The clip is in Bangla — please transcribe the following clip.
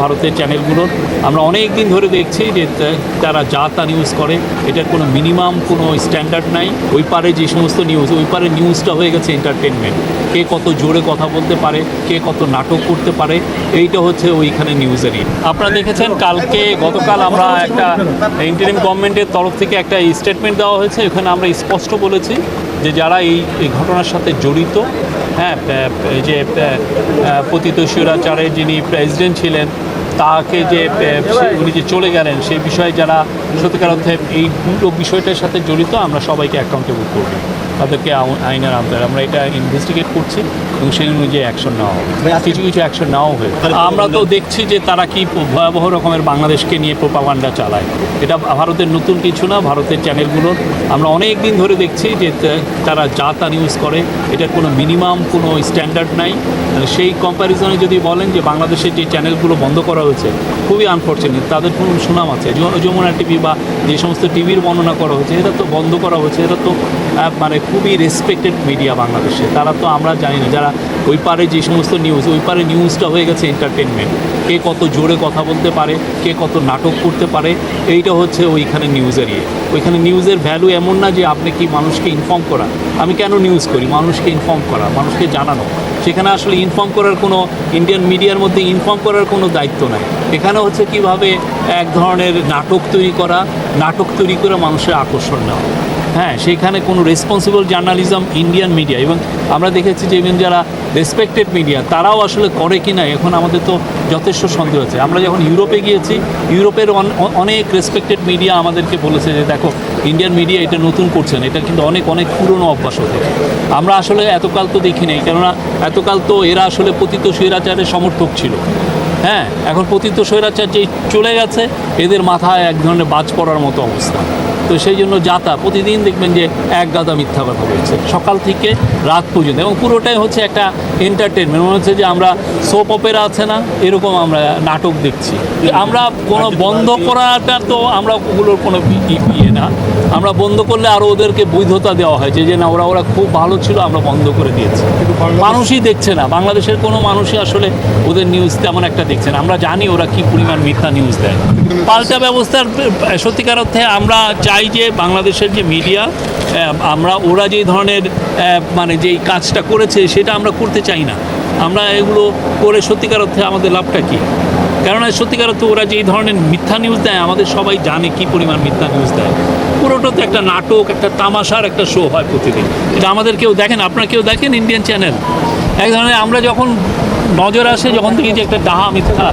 ভারতের চ্যানেলগুলোর। আমরা অনেক দিন ধরে দেখছি যে তারা যা তা নিউজ করে, এটার কোনো মিনিমাম কোনো স্ট্যান্ডার্ড নাই। ওই পারে যে সমস্ত নিউজ ওই পারে নিউজটা হয়ে গেছে এন্টারটেনমেন্ট কে কত জোরে কথা বলতে পারে, কে কত নাটক করতে পারে, এইটা হচ্ছে ওইখানে নিউজেরই আপনারা দেখেছেন, কালকে, গতকাল আমরা একটা ইন্টারিম গভর্নমেন্টের তরফ থেকে একটা স্টেটমেন্ট দেওয়া হয়েছে। এখানে আমরা স্পষ্ট বলেছি যে যারা এই এই ঘটনার সাথে জড়িত হ্যাঁ যে পতিত সুরাচারের যিনি প্রেসিডেন্ট ছিলেন, তাকে যে উনি যে চলে গেলেন সেই বিষয়ে যারা সত্যিকার অর্থে এই দুটো বিষয়টার সাথে জড়িত, আমরা সবাইকে অ্যাকাউন্টেবল করব। তাদেরকে আইনের আওতায়। আমরা এটা ইনভেস্টিগেট করছি এবং সেই অনুযায়ী অ্যাকশন নেওয়া হবে। কিছু কিছু অ্যাকশন নেওয়াও হয়েছে। আমরা তো দেখছি যে তারা কি ভয়াবহ রকমের বাংলাদেশকে নিয়ে প্রোপাগান্ডা চালায়। এটা ভারতের নতুন কিছু না ভারতের চ্যানেলগুলোর আমরা অনেক দিন ধরে দেখছি যে তারা যা তা নিউজ করে এটার কোনো মিনিমাম কোনো স্ট্যান্ডার্ড নাই। সেই কম্প্যারিজনে যদি বলেন যে বাংলাদেশের যে চ্যানেলগুলো বন্ধ করা হয়েছে খুবই আনফর্চুনেট তাদের কোনো সুনাম আছে। যমুনা টিভি বা যে সমস্ত টিভির বর্ণনা করা হয়েছে এটা তো বন্ধ করা হয়েছে। এটা তো মানে খুবই রেসপেক্টেড মিডিয়া বাংলাদেশে। তারা তো আমরা জানি না, যারা ওই পারে যে সমস্ত নিউজ ওই পারে নিউজটা হয়ে গেছে এন্টারটেনমেন্ট কে কত জোরে কথা বলতে পারে, কে কত নাটক করতে পারে, এইটা হচ্ছে ওইখানে নিউজের ইয়ে। ওইখানে নিউজের ভ্যালু এমন না যে আপনি কি মানুষকে ইনফর্ম করা। আমি কেন নিউজ করি? মানুষকে ইনফর্ম করা, মানুষকে জানানো। সেখানে আসলে ইনফর্ম করার কোনো ইন্ডিয়ান মিডিয়ার মধ্যে ইনফর্ম করার কোনো দায়িত্ব নাই। এখানে হচ্ছে কীভাবে এক ধরনের নাটক তৈরি করা, নাটক তৈরি করে মানুষের আকর্ষণ নেওয়া। হ্যাঁ সেখানে কোনো রেসপন্সিবল জার্নালিজম ইন্ডিয়ান মিডিয়া এবং আমরা দেখেছি যে ইভেন যারা রেসপেক্টেড মিডিয়া তারাও আসলে করে কি না এখন আমাদের তো যথেষ্ট সন্দেহ আছে। আমরা যখন ইউরোপে গিয়েছি, ইউরোপের অনেক রেসপেক্টেড মিডিয়া আমাদেরকে বলেছে যে, দেখো ইন্ডিয়ান মিডিয়া এটা নতুন করছেন এটা কিন্তু অনেক অনেক পুরনো অভ্যাস হতে আমরা আসলে এতকাল তো দেখি নাই কেননা এতকাল তো এরা আসলে পতিত স্বৈরাচারের সমর্থক ছিল। হ্যাঁ এখন পতিত স্বৈরাচার যেই চলে গেছে এদের মাথায় এক ধরনের বাজ পড়ার মতো অবস্থা। তো সেই জন্য যাতা প্রতিদিন দেখবেন যে এক গাদা মিথ্যা কথা বলছে। সকাল থেকে রাত পর্যন্ত এবং পুরোটাই হচ্ছে একটা এন্টারটেনমেন্ট মনে হচ্ছে যে আমরা সোপ অপেরা আছে না এরকম আমরা নাটক দেখছি। আমরা কোনো বন্ধ করাটা তো আমরা ওগুলোর কোনো ইয়ে না। আমরা বন্ধ করলে আরও ওদেরকে বৈধতা দেওয়া হয় যে যে না ওরা ওরা খুব ভালো ছিল আমরা বন্ধ করে দিয়েছি। মানুষই দেখছে না। বাংলাদেশের কোনো মানুষই আসলে ওদের নিউজ তেমন একটা দেখছে না আমরা জানি ওরা কি পরিমাণ মিথ্যা নিউজ দেয়। পাল্টা ব্যবস্থার সত্যিকার অর্থে আমরা চাই যে বাংলাদেশের যে মিডিয়া আমরা ওরা যেই ধরনের মানে যেই কাজটা করেছে, সেটা আমরা করতে চাই না। আমরা এগুলো করে সত্যিকার অর্থে আমাদের লাভটা কী? কেননা সত্যিকার তো ওরা যে এই ধরনের মিথ্যা নিউজ দেয়, আমাদের সবাই জানে কি পরিমাণ মিথ্যা নিউজ দেয়। পুরোটা তো একটা নাটক, একটা তামাশার একটা শো হয় প্রতিদিন। এটা আমাদের কেউ দেখেন, আপনারা কেউ দেখেন ইন্ডিয়ান চ্যানেল এক ধরনের আমরা যখন নজর আসে, যখন থেকে যে একটা ডাহা মিথ্যা